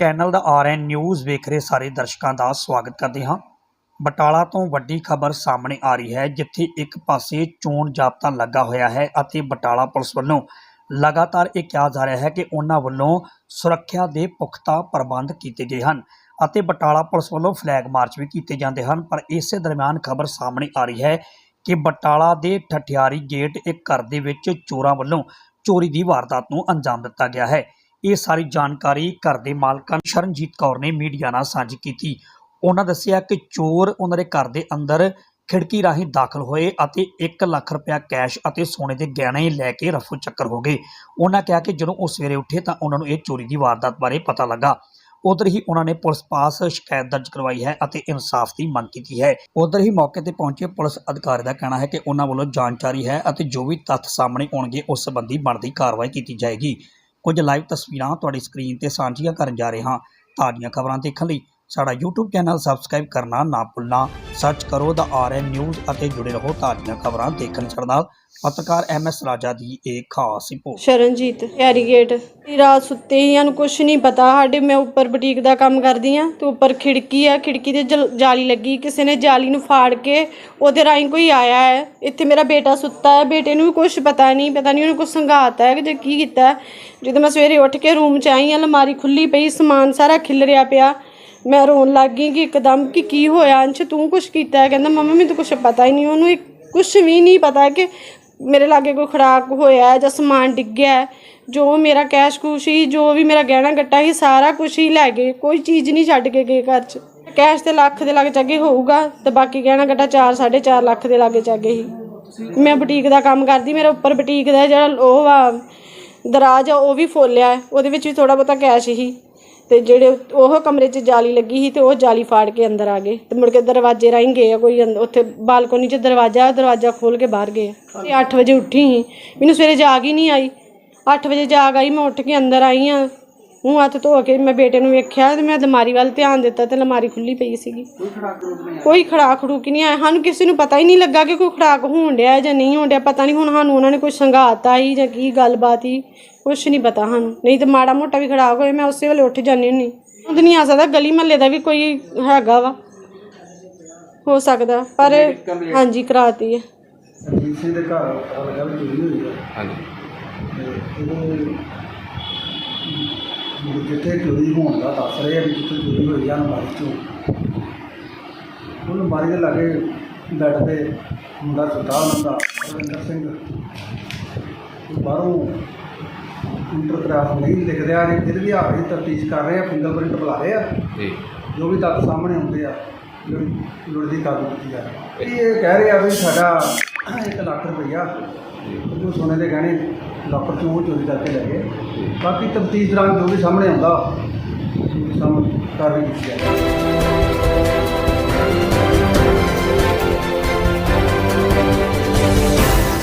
Channel ਦਾ RN news ਵੇਖ ਰਹੇ ਸਾਰੇ ਦਰਸ਼ਕਾਂ ਦਾ ਸਵਾਗਤ ਕਰਦੇ ਹਾਂ। ਬਟਾਲਾ ਤੋਂ ਵੱਡੀ ਖਬਰ ਸਾਹਮਣੇ ਆ ਰਹੀ ਹੈ, ਜਿੱਥੇ ਇੱਕ ਪਾਸੇ ਚੋਣ ਜਾਬਤਾ ਲੱਗਾ ਹੋਇਆ ਹੈ ਅਤੇ ਬਟਾਲਾ ਪੁਲਿਸ ਵੱਲੋਂ ਲਗਾਤਾਰ ਇਹ ਕਿਹਾ ਜਾ ਰਿਹਾ ਹੈ ਕਿ ਉਹਨਾਂ ਵੱਲੋਂ ਸੁਰੱਖਿਆ ਦੇ ਪੁਖਤਾ ਪ੍ਰਬੰਧ ਕੀਤੇ ਗਏ ਹਨ ਅਤੇ ਬਟਾਲਾ ਪੁਲਿਸ ਵੱਲੋਂ ਫਲੈਗ ਮਾਰਚ ਵੀ ਕੀਤੇ ਜਾਂਦੇ ਹਨ। ਪਰ ਇਸੇ ਦਰਮਿਆਨ ਖਬਰ ਸਾਹਮਣੇ ਆ ਰਹੀ ਹੈ ਕਿ ਬਟਾਲਾ ਦੇ ਠਠਿਆਰੀ ਗੇਟ ਇੱਕ ਘਰ ਦੇ ਵਿੱਚ ਚੋਰਾਂ ਵੱਲੋਂ ਚੋਰੀ ਦੀ ਵਾਰਦਾਤ ਨੂੰ ਅੰਜਾਮ ਦਿੱਤਾ ਗਿਆ ਹੈ। ਇਹ ਸਾਰੀ ਜਾਣਕਾਰੀ ਘਰ ਦੇ ਮਾਲਕਾਂ ਸ਼ਰਨਜੀਤ ਕੌਰ ਨੇ ਮੀਡੀਆ ਨਾਲ ਸਾਂਝੀ ਕੀਤੀ। ਉਹਨਾਂ ਦੱਸਿਆ ਕਿ ਚੋਰ ਉਹਨਾਂ ਦੇ ਘਰ ਦੇ ਅੰਦਰ ਖਿੜਕੀ ਰਾਹੀਂ ਦਾਖਲ ਹੋਏ ਅਤੇ 1 ਲੱਖ ਰੁਪਇਆ ਕੈਸ਼ ਅਤੇ ਸੋਨੇ ਦੇ ਗਹਿਣੇ ਲੈ ਕੇ ਰਫੂ ਚੱਕਰ ਹੋ ਗਏ। ਉਹਨਾਂ ਕਿਹਾ ਕਿ ਜਦੋਂ ਉਹ ਸਵੇਰੇ ਉੱਠੇ ਤਾਂ ਉਹਨਾਂ ਨੂੰ ਇਹ ਚੋਰੀ ਦੀ ਵਾਰਦਾਤ ਬਾਰੇ ਪਤਾ ਲੱਗਾ। ਉਧਰ ਹੀ ਉਹਨਾਂ ਨੇ ਪੁਲਿਸ ਪਾਸ ਸ਼ਿਕਾਇਤ ਦਰਜ ਕਰਵਾਈ ਹੈ ਅਤੇ ਇਨਸਾਫ ਦੀ ਮੰਗ ਕੀਤੀ ਹੈ। ਉਧਰ ਹੀ ਮੌਕੇ ਤੇ ਪਹੁੰਚੇ ਪੁਲਿਸ ਅਧਿਕਾਰੀ ਦਾ ਕਹਿਣਾ ਹੈ ਕਿ ਉਹਨਾਂ ਵੱਲੋਂ ਜਾਂਚ ਜਾਰੀ ਹੈ ਅਤੇ ਜੋ ਵੀ ਤੱਥ ਸਾਹਮਣੇ ਆਉਣਗੇ ਉਸ ਸੰਬੰਧੀ ਬਣਦੀ ਕਾਰਵਾਈ ਕੀਤੀ ਜਾਏਗੀ। ਕੁਝ ਲਾਈਵ ਤਸਵੀਰਾਂ ਤੁਹਾਡੀ ਸਕਰੀਨ ਤੇ ਸਾਂਝੀਆਂ ਕਰਨ ਜਾ ਰਹੇ ਹਾਂ ਤਾਜ਼ੀਆਂ ਖਬਰਾਂ ਦੇਖਣ ਲਈ। ਸਾਡਾ YouTube ਚੈਨਲ ਸਬਸਕ੍ਰਾਈਬ ਕਰਨਾ ਨਾ ਭੁੱਲਣਾ। ਸਰਚ ਕਰੋ ਦਾ ਆਰਐਨ ਨਿਊਜ਼ ਅਤੇ ਜੁੜੇ ਰਹੋ ਤਾਜ਼ੀਆਂ ਖਬਰਾਂ ਦੇਖਣ ਸਾਡੇ ਨਾਲ। ਪੱਤਰਕਾਰ ਐਮਐਸ ਰਾਜਾ ਦੀ ਇੱਕ ਖਾਸ ਰਿਪੋਰਟ। ਸ਼ਰਨਜੀਤ ਐਰੀਗੇਟ ਰਾਤ ਸੁੱਤੇ ਹੀ ਨੂੰ ਕੁਝ ਨਹੀਂ ਪਤਾ। ਸਾਡੇ ਮੈਂ ਉੱਪਰ ਬੁਟੀਕ ਦਾ ਕੰਮ ਕਰਦੀ ਆ ਤੇ ਉੱਪਰ ਖਿੜਕੀ ਆ। ਖਿੜਕੀ ਤੇ ਜਲ- ਜਾਲੀ ਲੱਗੀ। ਕਿਸੇ ਨੇ ਜਾਲੀ ਨੂੰ ਫਾੜ ਕੇ ਉਹਦੇ ਰਾਹੀਂ ਕੋਈ ਆਇਆ ਹੈ। ਇੱਥੇ ਮੇਰਾ ਬੇਟਾ ਸੁੱਤਾ ਹੈ। ਬੇਟੇ ਨੂੰ ਵੀ ਕੁਝ ਪਤਾ ਨਹੀਂ। ਪਤਾ ਨਹੀਂ ਉਹਨੇ ਕੁਝ ਸੰਘਾਤਾ ਹੈ ਕਿ ਜੇ ਕੀ ਕੀਤਾ ਹੈ। ਜਦੋਂ ਮੈਂ ਸਵੇਰੇ ਉੱਠ ਕੇ ਰੂਮ ਚ ਆਈ ਅਲਮਾਰੀ ਖੁੱਲੀ ਪਈ, ਸਮਾਨ ਸਾਰਾ ਖਿਲਰਿਆ ਪਿਆ। ਮੈਂ ਰੋਣ ਲੱਗ ਗਈ ਕਿ ਇੱਕਦਮ ਕਿ ਕੀ ਹੋਇਆ? ਅੰਸ਼, ਤੂੰ ਕੁਝ ਕੀਤਾ ਹੈ? ਕਹਿੰਦਾ, ਮੰਮਾ, ਮੈਨੂੰ ਤਾਂ ਕੁਝ ਪਤਾ ਹੀ ਨਹੀਂ। ਉਹਨੂੰ ਕੁਝ ਵੀ ਨਹੀਂ ਪਤਾ ਕਿ ਮੇਰੇ ਲਾਗੇ ਕੋਈ ਖੜਾਕ ਹੋਇਆ ਜਾਂ ਸਮਾਨ ਡਿੱਗਿਆ ਜੋ ਮੇਰਾ ਕੈਸ਼ ਕੁਸ਼ ਸੀ, ਜੋ ਵੀ ਮੇਰਾ ਗਹਿਣਾ ਗੱਟਾ ਸੀ, ਸਾਰਾ ਕੁਝ ਹੀ ਲੈ ਗਏ। ਕੋਈ ਚੀਜ਼ ਨਹੀਂ ਛੱਡ ਕੇ ਗਏ ਘਰ 'ਚ। ਕੈਸ਼ ਤੇ ਲੱਖ ਦੇ ਲਾਗੇ ਚਾਗੇ ਹੋਊਗਾ ਤੇ ਬਾਕੀ ਗਹਿਣਾ ਗੱਟਾ 4 4.5 ਲੱਖ ਦੇ ਲਾਗੇ ਚਾਗੇ ਸੀ। ਮੈਂ ਬੁਟੀਕ ਦਾ ਕੰਮ ਕਰਦੀ, ਮੇਰਾ ਉੱਪਰ ਬੁਟੀਕ ਦਾ ਜਿਹੜਾ ਉਹ ਵਾ ਦਰਾਜ ਆ, ਉਹ ਵੀ ਫੋਲਿਆ ਉਹਦੇ ਵਿੱਚ ਵੀ ਥੋੜਾ ਬਹੁਤਾ ਕੈਸ਼ ਹੀ ਤੇ ਜਿਹੜੇ ਉਹ ਕਮਰੇ 'ਚ ਜਾਲੀ ਲੱਗੀ ਸੀ ਤੇ ਉਹ ਜਾਲੀ ਫਾੜ ਕੇ ਅੰਦਰ ਆ ਗਏ ਤੇ ਮੁੜ ਕੇ ਦਰਵਾਜ਼ੇ ਰਾਹੀਂ ਗਏ ਆ ਕੋਈ ਅੰਦ- ਉੱਥੇ ਬਾਲਕੋਨੀ 'ਚ ਦਰਵਾਜ਼ਾ ਦਰਵਾਜ਼ਾ ਖੋਲ ਕੇ ਬਾਹਰ ਗਏ ਆ। ਤੇ 8 ਵਜੇ ਉੱਠੀ ਸੀ। ਮੈਨੂੰ ਸਵੇਰੇ ਜਾਗ ਹੀ ਨਹੀਂ ਆਈ। 8 ਵਜੇ ਜਾਗ ਆਈ, ਮੈਂ ਉੱਠ ਕੇ ਅੰਦਰ ਆਈ ਆ ਮੂੰਹ ਹੱਥ ਧੋ ਕੇ ਮੈਂ ਬੇਟੇ ਨੂੰ ਵੇਖਿਆ ਤੇ ਮੈਂ ਅਲਮਾਰੀ ਵੱਲ ਧਿਆਨ ਦਿੱਤਾ ਤੇ ਅਲਮਾਰੀ ਖੁੱਲੀ ਪਈ ਸੀਗੀ। ਕੋਈ ਖੜਾਕ ਖੜੂਕ ਨਹੀਂ ਆਇਆ? ਸਾਨੂੰ ਕਿਸੇ ਨੂੰ ਪਤਾ ਹੀ ਨਹੀਂ ਲੱਗਾ ਕਿ ਕੋਈ ਖੜਾਕ ਹੋਣ ਡਿਆ ਜਾਂ ਨਹੀਂ ਹੋਣ ਡਿਆ। ਪਤਾ ਨਹੀਂ ਹੁਣ ਸਾਨੂੰ ਉਹਨਾਂ ਨੇ ਕੋਈ ਸੰਘਾਤਾ ਹੀ ਜਾਂ ਕੀ ਗੱਲਬਾਤ ਹੀ। ਕੁਛ ਨਹੀਂ ਪਤਾ ਸਾਨੂੰ। ਨਹੀਂ ਤੇ ਮਾੜਾ ਮੋਟਾ ਵੀ ਖੜਾਕ ਹੋਏ ਮੈਂ ਉਸੇ ਵੇਲੇ ਉੱਠ ਜਾਂਦੀ ਹੁੰਨੀ ਉਹ ਨਹੀਂ ਆ ਸਕਦਾ ਗਲੀ ਮਹੱਲੇ ਦਾ ਵੀ ਕੋਈ ਹੈਗਾ ਵਾ। ਹੋ ਸਕਦਾ ਪਰ ਹਾਂਜੀ ਕਰਾਤੀ ਹੈ। ਸਿੰਘ ਦੇ ਘਰ ਵੀ ਹੋਈ ਹਾਂਜੀ। ਜਿੱਥੇ ਚੋਰੀ ਹੋਣ ਦਾ ਦੱਸ ਰਹੇ ਆ ਵੀ ਜਿੱਥੇ ਚੋਰੀ ਹੋਈ ਆ ਅਲਮਾਰੀ ਚੋਂ। ਉਹ ਅਲਮਾਰੀ ਦੇ ਲਾਗੇ ਬੈੱਡ ਤੇ ਮੁੰਡਾ ਸੁੱਤਾ ਉਹਨਾਂ ਦਾ ਰਵਿੰਦਰ ਸਿੰਘ। ਉਹ ਬਾਹਰੋਂ ਇੰਟਰਗ੍ਰਾਫ ਨਹੀਂ ਲਿਖ ਰਿਹਾ ਨੇ ਫਿਰ ਵੀ ਆਖਰੀ ਤਫਤੀਸ਼ ਕਰ ਰਹੇ ਆ ਫਿੰਗਰਪ੍ਰਿੰਟ ਬੁਲਾ ਰਹੇ ਆ। ਜੀ। ਜੋ ਵੀ ਤੱਥ ਸਾਹਮਣੇ ਆਉਂਦੇ ਆ ਜਿਹੜੀ ਲੋੜਦੀ ਕਾਬੂ ਕੀਤੀ ਜਾ ਰਹੀ ਹੈ ਇਹ ਕਹਿ ਰਹੇ ਆ ਵੀ ਸਾਡਾ 1 ਲੱਖ ਰੁਪਈਆ ਉਹ ਸੋਨੇ ਦੇ ਗਹਿਣੇ ਲੱਖ ਚੋਂ ਉਹ ਚੋਰੀ ਕਰਕੇ ਲੈ ਗਏ। ਬਾਕੀ ਤਫਤੀਸ਼ ਦੌਰਾਨ ਜੋ ਵੀ ਸਾਹਮਣੇ ਆਉਂਦਾ, ਸਾਹਮਣੇ ਕਾਰਵਾਈ ਕੀਤੀ ਜਾਏਗੀ।